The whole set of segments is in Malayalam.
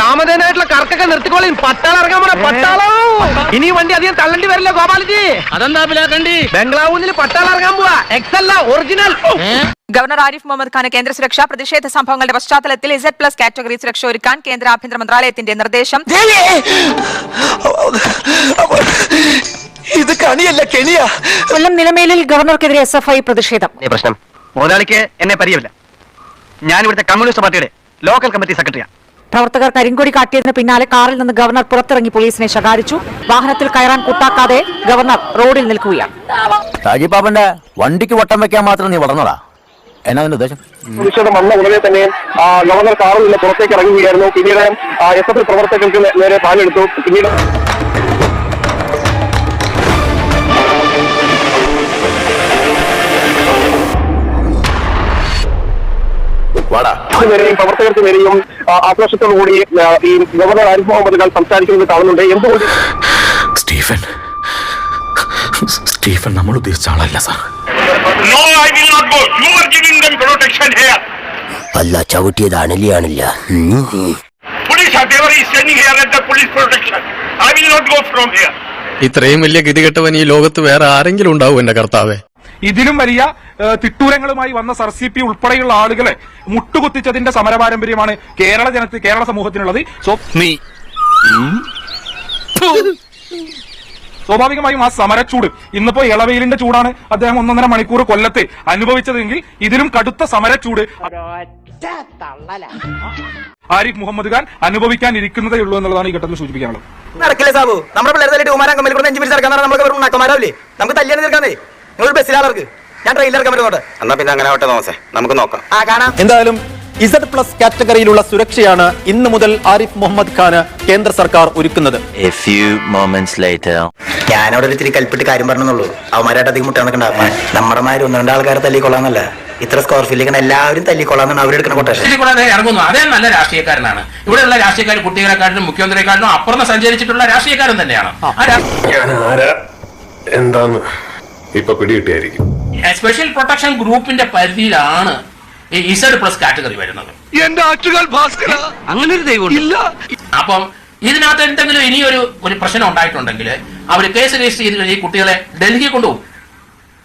കാമധേനായിട്ടുള്ള കറക്കൊക്കെ നിർത്തിക്കോളി. പട്ടാള ഇറങ്ങാൻ പോണ പട്ടാളം. ഇനി വണ്ടി അധികം തള്ളണ്ടി വരില്ല ഗോപാലജി. അതെന്താ പിലാക്കണ്ടി? ബംഗ്ലാവൂന്നിൽ പട്ടാളം ഇറങ്ങാൻ പോവാ. എക്സ് അല്ല ഒറിജിനൽ ഗവർണർ ആരിഫ് മുഹമ്മദ് ഖാന് കേന്ദ്ര സുരക്ഷാ പ്രതിഷേധ സംഭവങ്ങളുടെ പശ്ചാത്തലത്തിൽ ഇസഡ് പ്ലസ് കാറ്റഗറി സുരക്ഷ ഒരുക്കാൻ കേന്ദ്ര ആഭ്യന്തര മന്ത്രാലയത്തിന്റെ നിർദ്ദേശം. ഇത് കണിയല്ല കെണിയാ. കൊല്ലം നിലമേലിൽ ഗവർണർക്കെതിരെ എസ് എഫ് ഐ പ്രതിഷേധം. പ്രശ്നം. മുതലാളിക്ക് എന്നെ പരിയവില്ല ഞാൻ ഇവിടുത്തെ കമ്മ്യൂണിസ്റ്റ് പാർട്ടിയുടെ ലോക്കൽ കമ്മിറ്റി സെക്രട്ടറിയാണ് പ്രവർത്തകർ കരിങ്കൊടി കാട്ടിയതിന് പിന്നാലെ കാറിൽ നിന്ന് ഗവർണർ പുറത്തിറങ്ങി പോലീസിനെ ശകാരിച്ചു. വാഹനത്തിൽ കയറാൻ കൂട്ടാക്കാതെ ഗവർണർ റോഡിൽ നിൽക്കുകയാണ്. ഷാജിപ്പാപ്പന്റെ വണ്ടിക്ക് വട്ടം വെക്കാൻ മാത്രം നീ വളർന്നോടാ എന്നാ നിന്റെ ഉദ്ദേശം? പ്രതിഷേധം വന്ന ഉടനെ തന്നെ ഗവർണർ കാറിൽ നിന്ന് പുറത്തേക്ക് ഇറങ്ങുകയായിരുന്നു. പിന്നീട് എസ് എഫ് പ്രവർത്തകർക്ക് നേരെ പാലെടുത്തു. പിന്നീട് നേരെയും പ്രവർത്തകർക്ക് നേരെയും ആ, ആക്രോശത്തോടു കൂടി ഈ ഗവർണർ ആരിഫ് മുഹമ്മദ് ഖാൻ സംസാരിക്കുന്നത് കാണുന്നുണ്ട്. എന്തുകൊണ്ട്? സ്റ്റീഫൻ. സ്റ്റീഫൻ നമ്മൾ ഉദ്ദേശിച്ച ആളല്ല സാർ. അല്ല ചവിട്ടിയത് അണലിയാണില്ല. Police are they were standing here at the police protection. I will not go from here. ഇത്രയും വലിയ ഗതികെട്ടവൻ ഈ ലോകത്ത് വേറെ ആരെങ്കിലും ഉണ്ടാവും എന്റെ കർത്താവേ? ഇതിലും വലിയ തിട്ടൂരങ്ങളുമായി വന്ന സർ സി പി ഉൾപ്പെടെയുള്ള ആളുകളെ മുട്ടുകുത്തിച്ചതിന്റെ സമരപാരമ്പര്യമാണ് കേരള ജനത്തിൽ കേരള സമൂഹത്തിനുള്ളത്. സോ നീ. സ്വാഭാവികമായും ആ സമരച്ചൂട് ഇന്നിപ്പോ ഇളവയിലിന്റെ ചൂടാണ്. അദ്ദേഹം ഒന്നൊന്നര മണിക്കൂർ കൊല്ലത്ത് അനുഭവിച്ചതെങ്കിൽ ഇതിലും കടുത്ത സമരച്ചൂട് ആരിഫ് മുഹമ്മദ് ഖാൻ അനുഭവിക്കാനിരിക്കുന്നതേ ഉള്ളൂ എന്നുള്ളതാണ് ഈ ഘട്ടത്തിൽ സൂചിപ്പിക്കാനുള്ളത്. നടക്കില്ല സാബു? നമ്മുടെ പിള്ളേർ തല്ലിട്ട് ഉമാരാൻ കമ്പനി കൂടെ അഞ്ചു മിനിറ്റ് നടക്കാൻ നമുക്ക് നക്കമാരാവില്ലേ നമുക്ക് തല്ലിയാണ് തീർക്കാന്നേ നിങ്ങൾ ബസ്സിലാളർക്ക് ഞാൻ ട്രെയിലർ കമ്പനിയോട് എന്നാ പിന്നെ അങ്ങനെ ആവട്ടെ തോമസേ. നമുക്ക് നോക്കാം. ആ കാണാം. എന്തായാലും ഇസഡ് പ്ലസ് കാറ്റഗറിയിലുള്ള സുരക്ഷയാണ് ഇന്ന് മുതൽ ആരിഫ് മുഹമ്മദ് ഖാന് കേന്ദ്ര സർക്കാർ ഒരുക്കുന്നത്. ഞാനവിടെ ഒരു ഇത്തിരി കൽപ്പിട്ട് കാര്യം പറഞ്ഞെന്നുള്ളൂ. അവന്മാരായിട്ട് അധികം മുട്ടാന്നൊക്കെ ഉണ്ടാക്കാം നമ്മുടെ മാതിരി ഒന്ന് രണ്ട് ആൾക്കാരെ തല്ലിക്കൊള്ളാന്നല്ല. ഇത്ര സ്ക്വയർ ഫീലിക്കണ എല്ലാവരും തല്ലിക്കൊള്ളാന്നാണ് അവരെടുക്കുന്ന കൊട്ടേഷൻ ഇറങ്ങുന്നു. അതേ നല്ല രാഷ്ട്രീയക്കാരനാണ്. ഇവിടെയുള്ള രാഷ്ട്രീയക്കാർ കുട്ടികളെക്കാട്ടിലും മുഖ്യമന്ത്രിയെക്കാട്ടിലും അപ്പുറം സഞ്ചരിച്ചിട്ടുള്ള രാഷ്ട്രീയക്കാരൻ തന്നെയാണ്. എന്താന്ന്? ഇപ്പൊ പിടികിട്ടിയായിരിക്കും. സ്പെഷ്യൽ പ്രൊട്ടക്ഷൻ ഗ്രൂപ്പിന്റെ പരിധിയിലാണ് ഈ ഇസഡ് പ്ലസ് കാറ്റഗറി വരുന്നത്. എന്റെ ആറ്റുകാൽ ഭാസ്കര. അങ്ങനെ ഒരു ദൈവം ഇല്ല. അപ്പം ഇതിനകത്ത് എന്തെങ്കിലും ഇനിയൊരു ഒരു പ്രശ്നം ഉണ്ടായിട്ടുണ്ടെങ്കിൽ അവർ കേസ് രജിസ്റ്റർ ചെയ്ത് ഈ കുട്ടികളെ ഡൽഹി കൊണ്ടുപോകും.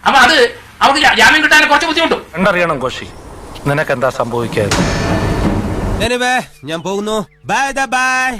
അപ്പൊ അത് അവർക്ക് ജാമ്യം കിട്ടാൻ കുറച്ച് ബുദ്ധിമുട്ടും. എന്തറിയണം കോശി? നിനക്ക് എന്താ സംഭവിക്കാതെ ഞാൻ പോകുന്നു. Bye bye